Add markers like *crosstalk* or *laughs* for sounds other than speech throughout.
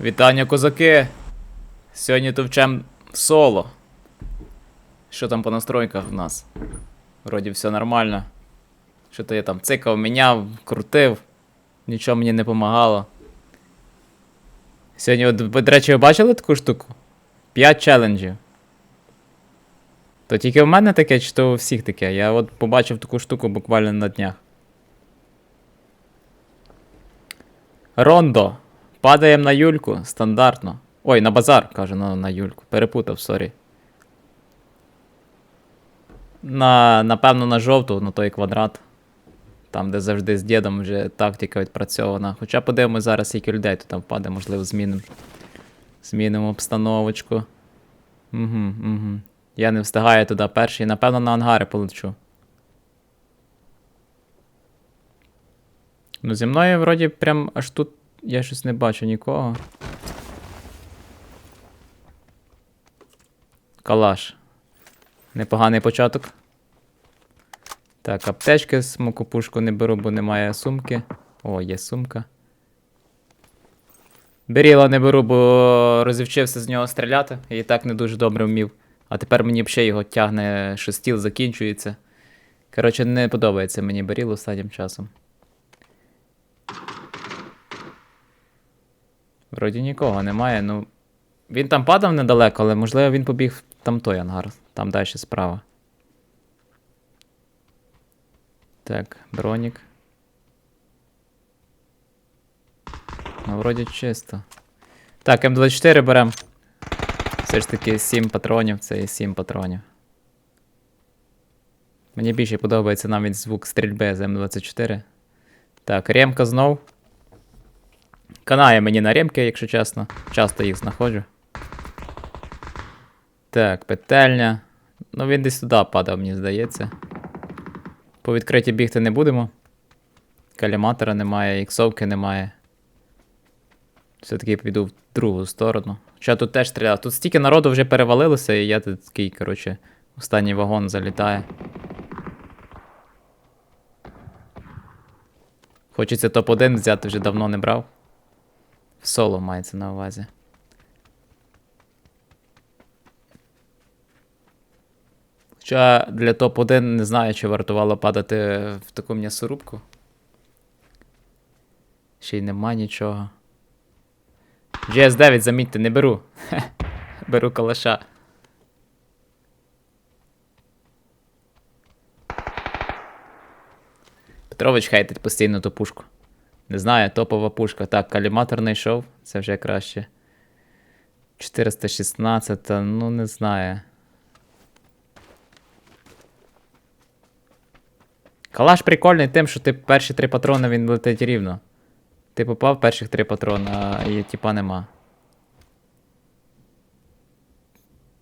Вітання, козаки! Сьогодні товчем соло. Що там по настройках в нас? Вроді все нормально. Що то я там цикав, міняв, крутив. Нічого мені не помагало. Сьогодні, от, ви, до речі, ви бачили таку штуку? 5 челенджів. То тільки в мене таке, чи то у всіх таке? Я от побачив таку штуку буквально на днях. Рондо. Падаємо на Юльку стандартно. Ой, на базар, кажу, на, на Юльку. Перепутав, сорі. На, напевно, на жовту, на той квадрат. Там, де завжди з дідом вже тактика відпрацьована. Хоча подивимось зараз, скільки людей тут там впаде, можливо, змінимо. Змінимо обстановочку. Угу, угу. Я не встигаю туди перший. Напевно, на ангари полечу. Ну, зі мною вроді прям аж тут я щось не бачу нікого. Калаш. Непоганий початок. Так, аптечки смокопушку не беру, бо немає сумки. О, є сумка. Беріла не беру, бо розівчився з нього стріляти і так не дуже добре вмів. А тепер мені ще його тягне, що стіл закінчується. Коротше, не подобається мені беріл останнім часом. Вроді нікого немає, ну. Він там падав недалеко, але можливо він побіг в там той ангар, там далі справа. Так, бронік. Ну, вроді чисто. Так, М24 берем. Все ж таки 7 патронів, це і 7 патронів. Мені більше подобається навіть звук стрільби з М24. Так, ремка знов. Канає мені на ремки, якщо чесно. Часто їх знаходжу. Так, петельня. Ну він десь туди падав, мені здається. По відкритій бігти не будемо. Каліматора немає, іксовки немає. Все-таки піду в другу сторону. Хоча тут теж стріляв. Тут стільки народу вже перевалилося, і я тут такий, коротше, останній вагон залітає. Хочеться топ-1 взяти, вже давно не брав. Соло мається на увазі. Хоча для топ-1 не знаю, чи вартувало падати в таку м'ясорубку. Ще й нема нічого. GS9, замітьте, не беру. *laughs* беру калаша. Петрович хейтить постійно ту пушку. Не знаю, топова пушка. Так, каліматор знайшов, це вже краще. 416, ну не знаю. Калаш прикольний тим, що ти перші три патрони він летить рівно. Ти попав перших три патрони, а і типа нема.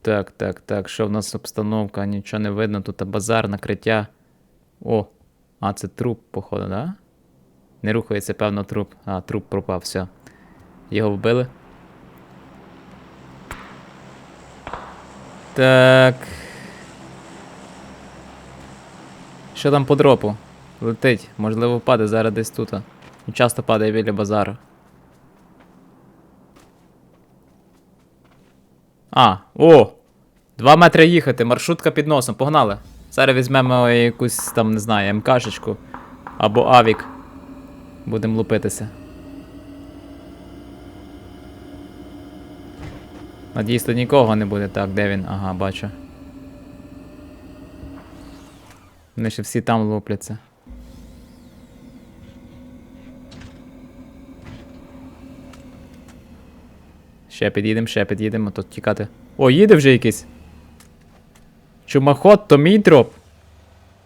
Так, так, так. Що в нас обстановка? Нічого не видно. Тут базар, накриття. О! А, це труп, походу, да? Не рухається, певно, труп. А, труп пропав, все. Його вбили. Так. Що там по дропу? Летить, можливо, впаде зараз десь тут. Він часто падає біля базару. А, о! Два метри їхати, маршрутка під носом, погнали. Зараз візьмемо якусь там, не знаю, МКшечку або Авік. Будемо лупитися. Надіюсь, тут нікого не буде. Так, де він? Ага, бачу. Вони ще всі там лупляться. Ще під'їдемо, ще під'їдемо, тут тікати. О, їде вже якийсь. Чумаход, то мій дроп.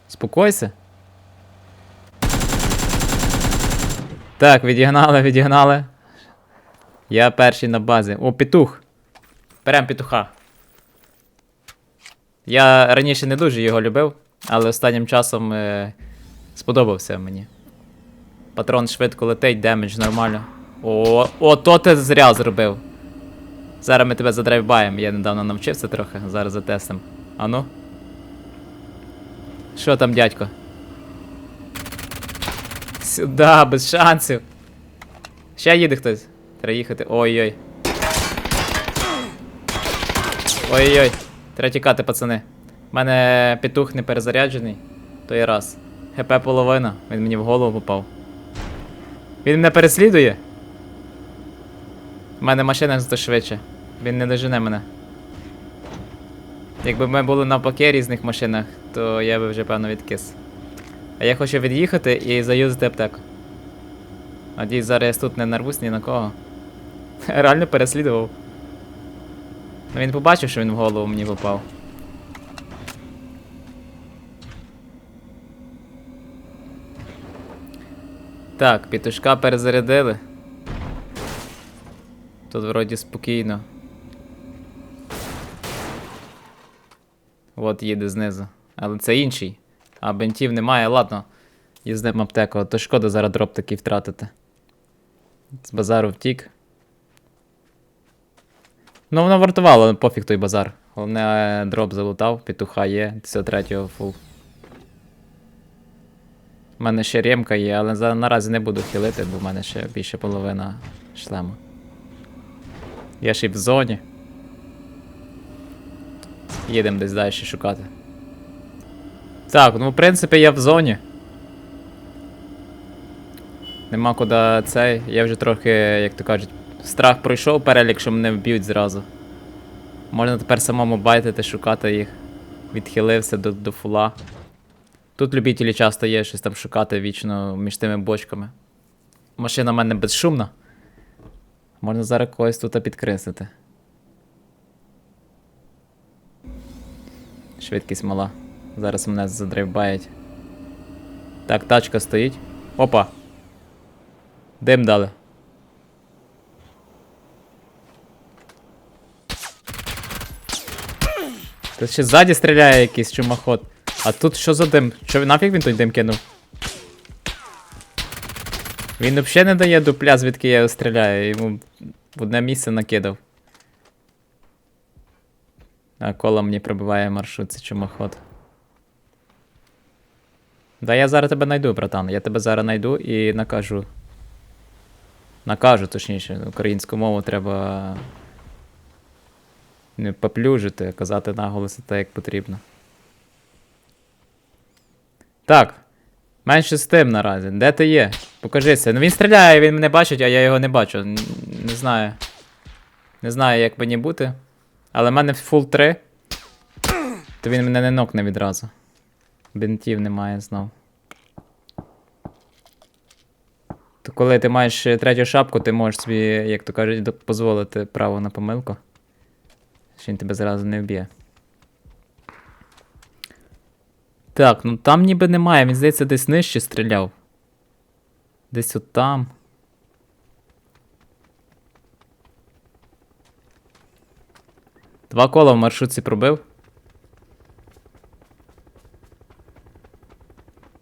Спокойся. Так, відігнали, відігнали. Я перший на базі. О, петух. Берем петуха. Я раніше не дуже його любив, але останнім часом е, сподобався мені. Патрон швидко летить, демедж нормально. О, о, то ти зря зробив. Зараз ми тебе задрайвбаємо. Я недавно навчився трохи, зараз затестим. Ану. Що там, дядько? Сюда, без шансів. Ще їде хтось. Треба їхати. Ой-ой. Ой-ой. Треба тікати, пацани. У мене петух не перезаряджений. То є раз. ХП половина. Він мені в голову попав. Він мене переслідує. У мене машина зато швидше. Він не дожене мене. Якби ми були навпаки різних машинах, то я би вже певно відкис. А я хочу від'їхати і заюзати аптеку. Надіюсь, зараз я тут не нарвусь ні на кого. *laughs* Реально переслідував. Ну він побачив, що він в голову мені попав. Так, пітушка перезарядили. Тут вроді спокійно. От їде знизу. Але це інший. А бентів немає, ладно. Їздимо аптеку, то шкода зараз дроп такий втратити. З базару втік. Ну, воно вартувало, пофіг той базар. Головне, е, дроп залутав, петуха є, 53-го фул. У мене ще ремка є, але наразі не буду хилити, бо в мене ще більше половина шлему. Я ще й в зоні. Їдемо десь далі шукати. Так, ну в принципі я в зоні. Нема куди цей. Я вже трохи, як то кажуть, страх пройшов перелік, що мене вб'ють зразу. Можна тепер самому байтити, шукати їх. Відхилився до, до фула. Тут любителі часто є щось там шукати вічно між тими бочками. Машина в мене безшумна. Можна зараз когось тут підкреслити. Швидкість мала. Зараз мене задрайвбають. Так, тачка стоїть. Опа! Дим дали. Тут ще ззаді стріляє якийсь чумоход. А тут що за дим? Що нафіг він той дим кинув? Він взагалі не дає дупля, звідки я його стріляю. Йому в одне місце накидав. А коло мені пробиває маршрут, це чумоход. Да я зараз тебе найду, братан. Я тебе зараз найду і накажу. Накажу, точніше, українську мову треба не поплюжити, казати наголоси так, як потрібно. Так. Менше з тим наразі. Де ти є? Покажися. Ну він стріляє, він мене бачить, а я його не бачу. Не знаю. Не знаю, як мені бути. Але в мене фул 3. То він мене не нокне відразу. Бінтів немає знов. То коли ти маєш е, третю шапку, ти можеш собі, як то кажуть, до- дозволити право на помилку. Що він тебе зразу не вб'є. Так, ну там ніби немає, він здається, десь нижче стріляв. Десь от там. Два кола в маршрутці пробив.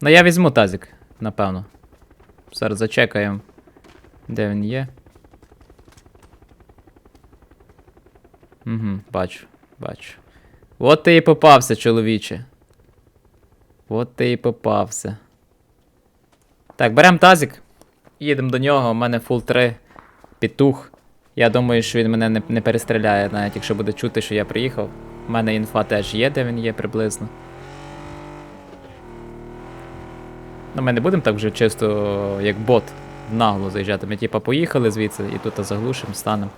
Ну я візьму тазик, напевно. Зараз зачекаємо, де він є. Угу, бачу, бачу. От ти і попався, чоловіче. От ти і попався. Так, беремо тазик. Їдемо до нього, у мене фул 3. Петух. Я думаю, що він мене не, не перестріляє, навіть якщо буде чути, що я приїхав. У мене інфа теж є, де він є приблизно. Ну, ми не будемо так вже чисто, як бот, нагло заїжджати. Ми типа поїхали звідси і тут заглушимо, станемо.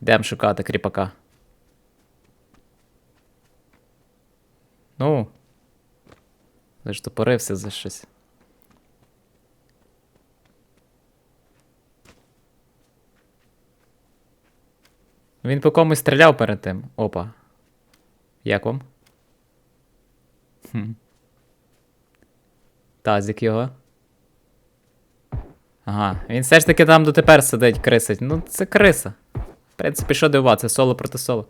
Йдемо шукати кріпака. Ну. Заштопорився за щось. Він по комусь стріляв перед тим. Опа. Як вам? Тазик його. Ага, він все ж таки там дотепер сидить, крисить. Ну, це криса. В принципі, що дивуватися, соло проти соло.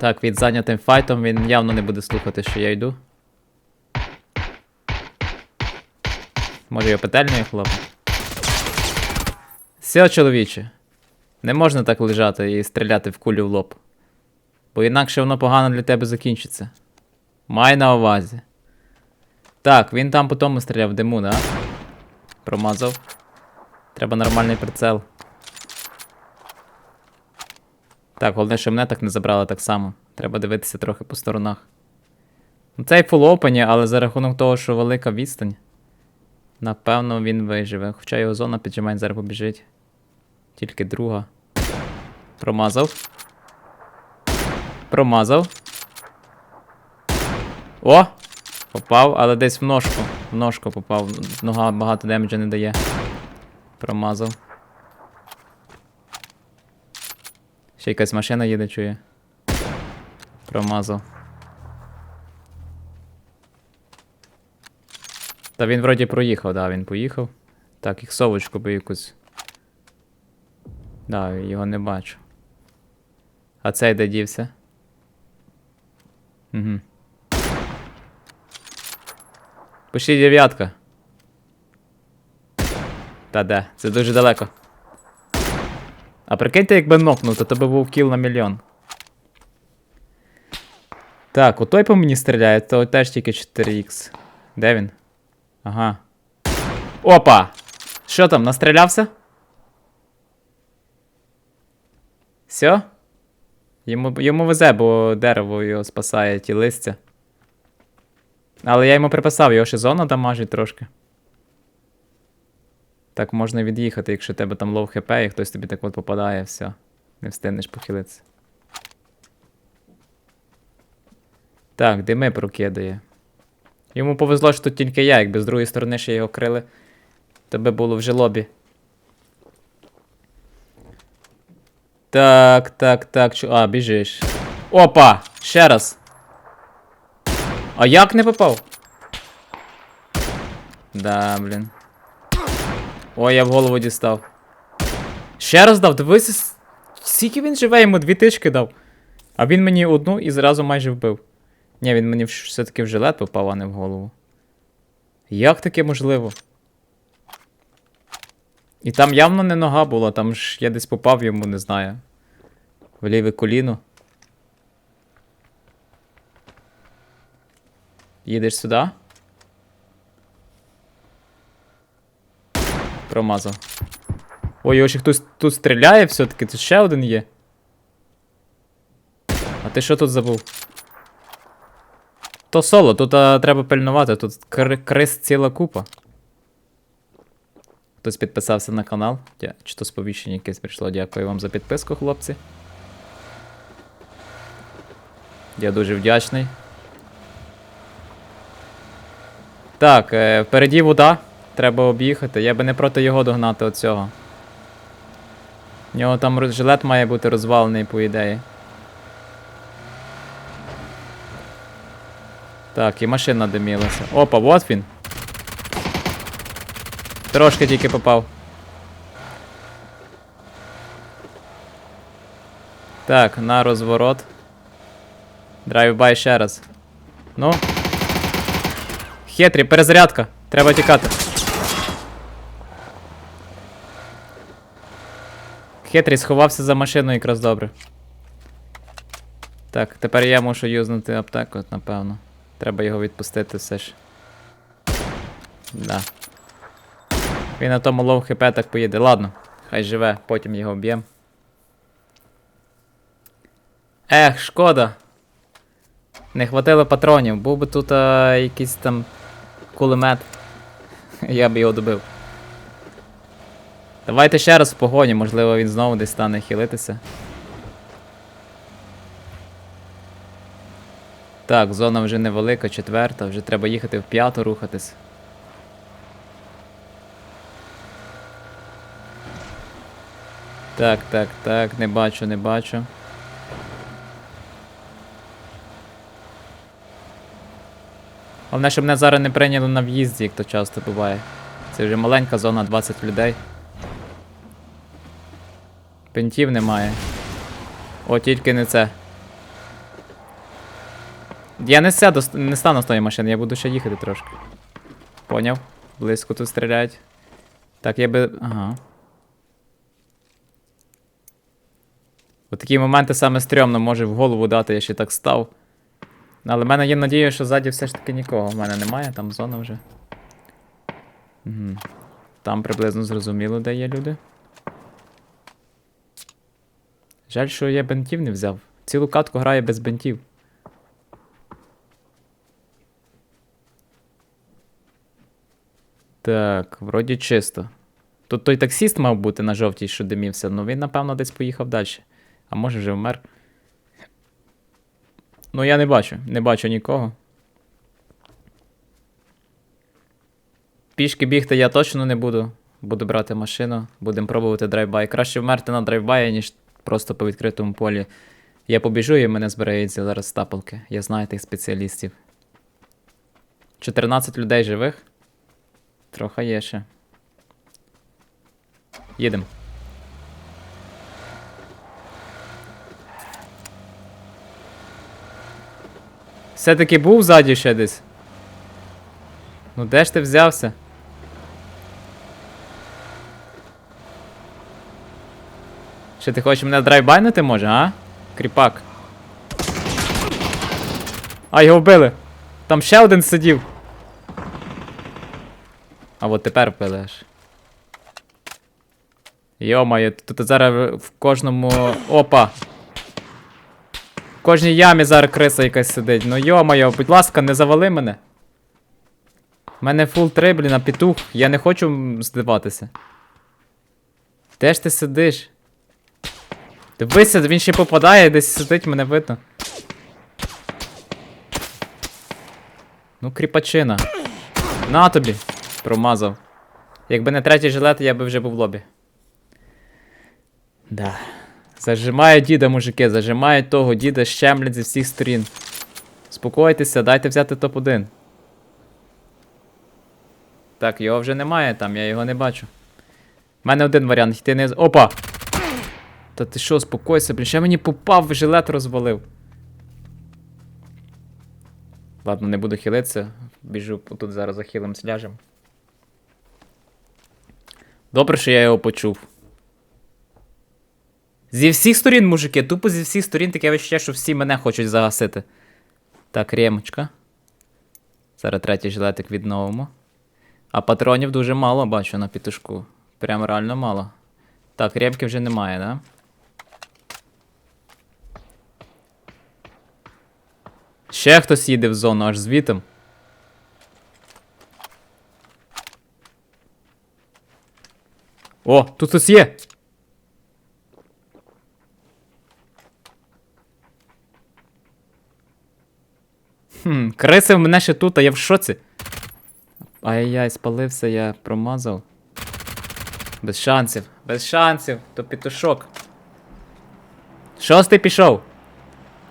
Так, від зайнятим файтом він явно не буде слухати, що я йду. Може його петельною хлопа. Все, чоловіче. Не можна так лежати і стріляти в кулю в лоб. Бо інакше воно погано для тебе закінчиться. Май на увазі. Так, він там по тому стріляв диму, да? Промазав. Треба нормальний прицел. Так, головне, що мене так не забрали так само. Треба дивитися трохи по сторонах. Ну, Цей фул опені, але за рахунок того, що велика відстань. Напевно, він виживе. Хоча його зона піджимає, зараз побіжить. Тільки друга. Промазав. Промазав. О! Попав, але десь в ножку. В ножку попав. Нога багато демеджа не дає. Промазав. Ще якась машина їде, чує. Промазав. Та він вроді проїхав, да, він поїхав. Так, їх совочку би якусь. Да, його не бачу. А цей де дівся? Угу. Пишіть дев'ятка. Та де, це дуже далеко. А прикиньте, якби нокнув, то би був кіл на мільйон. Так, отой по мені стріляє, то теж тільки 4х. Де він? Ага. Опа! Що там, настрілявся? Все? Йому, йому везе, бо дерево його спасає ті листя. Але я йому приписав, його ще зона дамажить трошки. Так можна від'їхати, якщо тебе там лов хп і хтось тобі так от попадає, все. Не встигнеш похилитися. Так, дими прокидає. Йому повезло, що тут тільки я, якби з другої сторони ще його крили, то би було вже лобі. Так, так, так. Чу... А, біжиш. Опа! Ще раз. А як не попав? Да, блін. Ой, я в голову дістав. Ще раз дав, дивися. Скільки він живе, йому дві тички дав. А він мені одну і зразу майже вбив. Ні, він мені все-таки в жилет попав, а не в голову. Як таке можливо? І там явно не нога була, там ж я десь попав йому, не знаю. В ліве коліно. Їдеш сюди? Промазав. Ой, його ще хтось тут стріляє все-таки, тут ще один є. А ти що тут забув? То соло, тут а, треба пильнувати, тут кри- крис ціла купа. Хтось підписався на канал. Чи то сповіщення якесь прийшло. Дякую вам за підписку, хлопці. Я дуже вдячний. Так, е, впереді вода. Треба об'їхати. Я би не проти його догнати оцього. У нього там жилет має бути розвалений, по ідеї. Так, і машина димілася. Опа, вот він. Трошки тільки попав. Так, на розворот. Драйвбай ще раз. Ну. Хетрі, перезарядка. Треба тікати. Хетрі сховався за машиною якраз добре. Так, тепер я мушу юзнути аптеку, напевно. Треба його відпустити все ж. Да. Він на тому лоу хп так поїде. Ладно, хай живе, потім його вб'єм. Ех, шкода. Не хватило патронів, був би тут а, якийсь там кулемет. *laughs* Я б його добив. Давайте ще раз в погоні, можливо він знову десь стане хилитися. Так, зона вже невелика, четверта, вже треба їхати в п'яту рухатись. Так, так, так, не бачу, не бачу. Головне, щоб мене зараз не прийняли на в'їзді, як то часто буває. Це вже маленька зона, 20 людей. Пентів немає. О, тільки не це. Я не сяду, не стану з тої машини, я буду ще їхати трошки. Поняв? Близько тут стріляють. Так, я би. Ага. У такі моменти саме стрьомно може в голову дати, я ще так став. Але в мене є надія, що ззаді все ж таки нікого. В мене немає, там зона вже. Угу. Там приблизно зрозуміло, де є люди. Жаль, що я бентів не взяв. Цілу катку грає без бентів. Так, вроді чисто. Тут той таксіст мав бути на жовтій, що димівся, але він, напевно, десь поїхав далі. А може вже вмер. Ну, я не бачу, не бачу нікого. Пішки бігти я точно не буду. Буду брати машину, будемо пробувати драйвбай. Краще вмерти на драйвбаї, ніж просто по відкритому полі. Я побіжу і мене збирається зараз стапелки. Я знаю тих спеціалістів. 14 людей живих. Трохи є ще. Їдемо. Все-таки був ззаді ще десь. Ну де ж ти взявся? Що ти хочеш мене драйвбайнути може, а? Кріпак. А, його вбили. Там ще один сидів. А от тепер вбили аж. Йо-моє, тут зараз в кожному. Опа! Кожній ямі зараз криса якась сидить. Ну йо-моє, будь ласка, не завали мене. У мене фул 3, блін, а петух. Я не хочу здиватися. Де ж ти сидиш? Дивися, він ще попадає, десь сидить, мене видно. Ну, кріпачина. На тобі. Промазав. Якби не третій жилет, я би вже був в лобі. Да. Зажимають діда, мужики, зажимають того діда, щемлять зі всіх сторін. Спокойтеся, дайте взяти топ-1. Так, його вже немає там, я його не бачу. У мене один варіант, йти не. Опа! Та ти що, спокойся, блін, ще мені попав, жилет розвалив. Ладно, не буду хилитися. Біжу тут зараз за хилим сляжем. Добре, що я його почув. Зі всіх сторін, мужики, тупо зі всіх сторін таке відчуття, що всі мене хочуть загасити. Так, ремочка. Зараз третій жилетик відновимо. А патронів дуже мало бачу на пітушку. Прям реально мало. Так, ремки вже немає, да? Ще хтось їде в зону, аж звітом. О, тут хтось є! Хм, криси в мене ще тут, а я в шоці. Ай-яй, спалився, я промазав. Без шансів, без шансів, то петушок. Шостий пішов.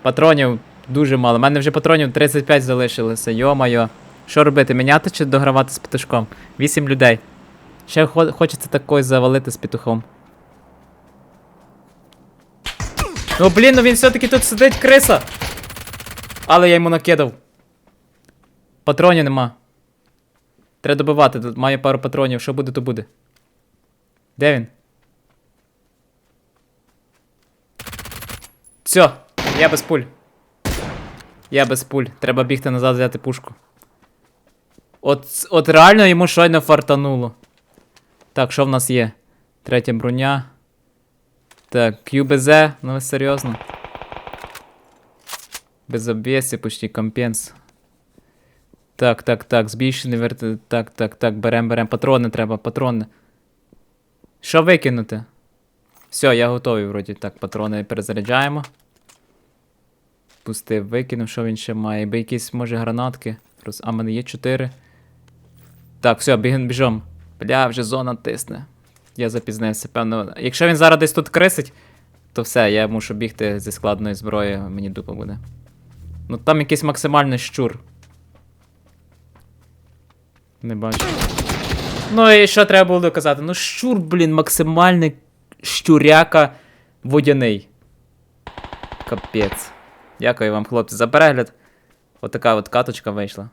Патронів дуже мало. У мене вже патронів 35 залишилося. Йо-моє. Що робити? Міняти чи догравати з петушком? Вісім людей. Ще хо- хочеться такої завалити з петухом. Ну блін, ну він все-таки тут сидить, криса! Але я йому накидав. Патронів нема. Треба добивати, тут має пару патронів. Що буде, то буде. Де він? Все, я без пуль. Я без пуль. Треба бігти назад взяти пушку. От, от реально йому щойно фартануло. Так, що в нас є? Третя броня. Так, QBZ, ну серйозно. Без обвесі, почти компенс. Так, так, так, збільшений верти. Так, так, так, берем, берем. Патрони треба, патрони. Що викинути? Все, я готовий, вроді. Так, патрони перезаряджаємо. Пустив, викинув, що він ще має. Би якісь, може, гранатки. Роз... А, в мене є 4. Так, все, бігін біжом. Бля, вже зона тисне. Я запізнився, певно. Якщо він зараз десь тут крисить, то все, я мушу бігти зі складної зброї, мені дупа буде. Ну там якийсь максимальний щур. Не бачу. Ну і що треба було доказати? Ну щур, блін, максимальний щуряка водяний. Капець. Дякую вам, хлопці, за перегляд. Отака от каточка вийшла.